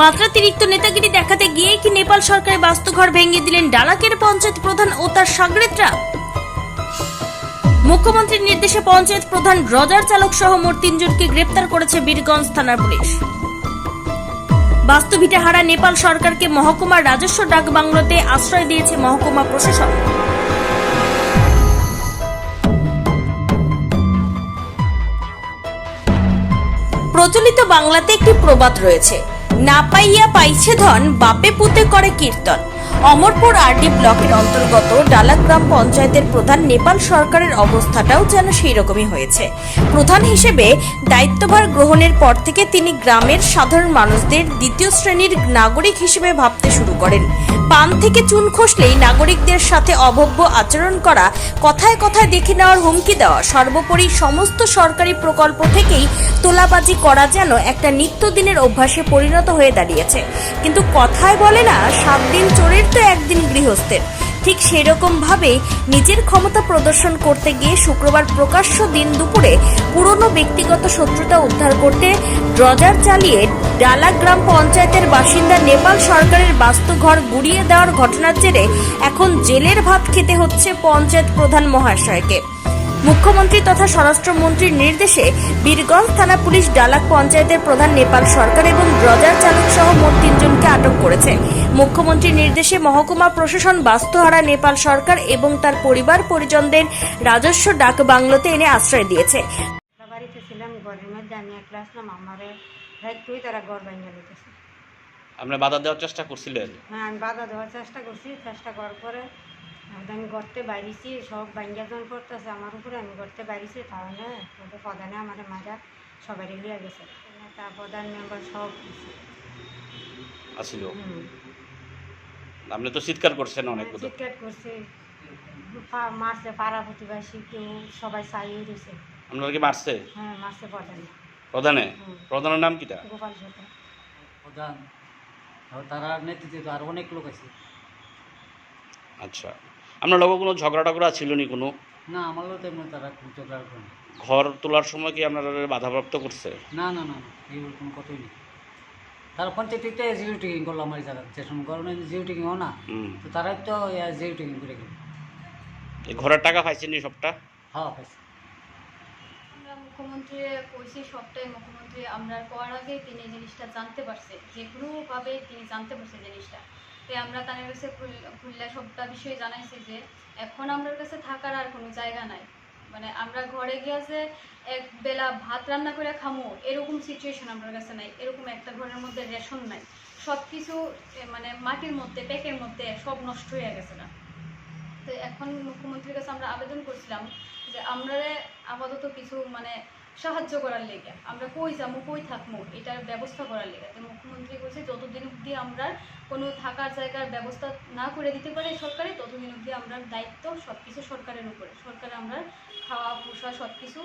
মাত্রাতিরিক্ত নেতাগিরি দেখাতে গিয়ে কি নেপাল সরকারের বাস্তুঘর ভেঙে দিলেন ডালাকের পঞ্চায়েত প্রধান ও তার সাগরেদরা মুখ্যমন্ত্রীর নির্দেশে পঞ্চায়েত প্রধান রজার চালক সহ মোট তিনজনকে গ্রেপ্তার করেছে বীরগঞ্জ থানার পুলিশ। বাস্তুভিটে হারা নেপাল সরকারকে মহকুমার রাজস্ব ডাক বাংলোতে আশ্রয় দিয়েছে মহকুমা প্রশাসন। প্রচলিত বাংলাতে একটি প্রবাদ রয়েছে। না পাইয়া পাইছে ধন বাপে পুতে করে কীর্তন। অমরপুর আরডি ব্লকের অন্তর্গত ডালা গ্রাম পঞ্চায়েতের প্রধান নেপাল সরকারের অবস্থাটাও যেন সেই রকমই হয়েছে। প্রধান হিসেবে দায়িত্বভার গ্রহণের পর থেকে তিনি গ্রামের সাধারণ মানুষদের দ্বিতীয় শ্রেণির নাগরিক হিসেবে ভাবতে শুরু করেন। পান থেকে চুন খসলেই নাগরিকদের সাথে অভব্য আচরণ করা, কথায় কথায় দেখে নেওয়ার হুমকি দেওয়া, সর্বোপরি সমস্ত সরকারি প্রকল্প থেকেই তোলাবাজি করা যেন একটা নিত্যদিনের অভ্যাসে পরিণত হয়ে দাঁড়িয়েছে। কিন্তু কথায় বলে না, সাত দিন চোরের তো একদিন গৃহস্থের। ঠিক সেরকম ভাবে নিজের ক্ষমতা প্রদর্শন করতে গিয়ে শুক্রবার প্রকাশ্য দিন দুপুরে পুরনো ব্যক্তিগত শত্রুতা উদ্ধার করতে ড্রজার চালিয়ে ডালা গ্রাম পঞ্চায়েতের বাসিন্দা নেপাল সরকারের বাস্তুঘর গুড়িয়ে দেওয়ার ঘটনার জেরে এখন জেলের ভাত খেতে হচ্ছে পঞ্চায়েত প্রধান মহাশয়কে। মুখ্যমন্ত্রী তথা স্বরাষ্ট্রমন্ত্রীর নির্দেশে বীরগঞ্জ থানা পুলিশ ডালাক পঞ্চায়েতের প্রধান নেপাল সরকার এবং ড্রজার চালক সহ মোট তিনজনকে আটক করেছে। মুখ্যমন্ত্রীর নির্দেশে মহকুমা প্রশাসন বাস্তুহারা নেপাল সরকার এবং তার পরিবার পরিজনদের রাজস্ব ডাক বাংলোতে এনে আশ্রয় দিয়েছে। একটা বাড়িতে ছিলাম ঘরের মধ্যে আমি একলা আসলাম আমারে রাখতেই তারা ঘর ভাঙিয়ে নিতেছে আপনি বাধা দেওয়ার চেষ্টা করছিলেন? হ্যাঁ আমি বাধা দেওয়ার চেষ্টা করছি চেষ্টা করার পরে আমি গর্তে বাইরেছি সব যখন পড়তেছে আমার উপরে আমি গর্তে বাইরেছি তাহলে ওদের প্রধানে আমার মাজা সবাই লিয়ে গেছে। তা প্রধান মেম্বার সব আসিল। আপনি তো চিৎকার করছেন অনেক কথা। চিৎকার করছে। পা- মারছে পাড়া প্রতিবাসী কেউ সবাই চাইয়ে দিছে আপনার কি মারছে? হ্যাঁ মারছে প্রধানে। প্রধানে। প্রধানের নাম কিটা? গোপাল সরকার। প্রধান। আর তারা নেতৃত্বে তো আর অনেক লোক আছে। আচ্ছা। আপনার লোক কোনো ঝগড়া টগড়া ছিল নি কোনো? না আমার আমারও তেমন তারা ঝগড়া করে। ঘর তোলার সময় কি আপনারা বাধাপ্রাপ্ত করছে? না না না কোনো কথাই নেই। তারা পঞ্চায়েতে জিরো টিকিং করল আমার যে সময় গরমে জিও টিকিং হয় না তো তারাই তো জিরো টিকিং করে গেল। ঘরের টাকা পাইছেন নি সবটা? হ্যাঁ পাইছে। মুখ্যমন্ত্রী, কইছি সবটাই মুখ্যমন্ত্রী, আমরা করার আগে তিনি জিনিসটা জানতে পারছে যে কোনোভাবে তিনি জানতে পারছে জিনিসটা। তাই আমরা তাদের কাছে খুল- খুললে সবটা বিষয়ে জানাইছি যে, এখন আমাদের কাছে থাকার আর কোনো জায়গা নাই। মানে আমরা ঘরে গিয়ে যে এক বেলা ভাত রান্না করে খামো, এরকম সিচুয়েশন আমার কাছে নাই, এরকম একটা ঘরের মধ্যে রেশন নাই। সব কিছু মানে মাটির মধ্যে, প্যাকের মধ্যে সব নষ্ট হয়ে গেছে না। তো এখন মুখ্যমন্ত্রীর কাছে আমরা আবেদন করছিলাম যে আমরা আপাতত কিছু মানে সাহায্য করার লেগে আমরা কই যাব কই থাকব এটার ব্যবস্থা করার লেগে। তো মুখ্যমন্ত্রী বলছে যতদিন অবধি আমরা কোনো থাকার জায়গার ব্যবস্থা না করে দিতে পারে সরকারে ততদিন অবধি আমরা দায়িত্ব সব কিছু সরকারের উপরে। সরকারে আমরা খাওয়া পোষা সব কিছু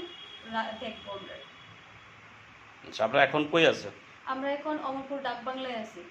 দেখব আমরা। আচ্ছা আপনারা এখন কই আছেন? আমরা এখন অমরপুর ডাক বাংলায় আছি।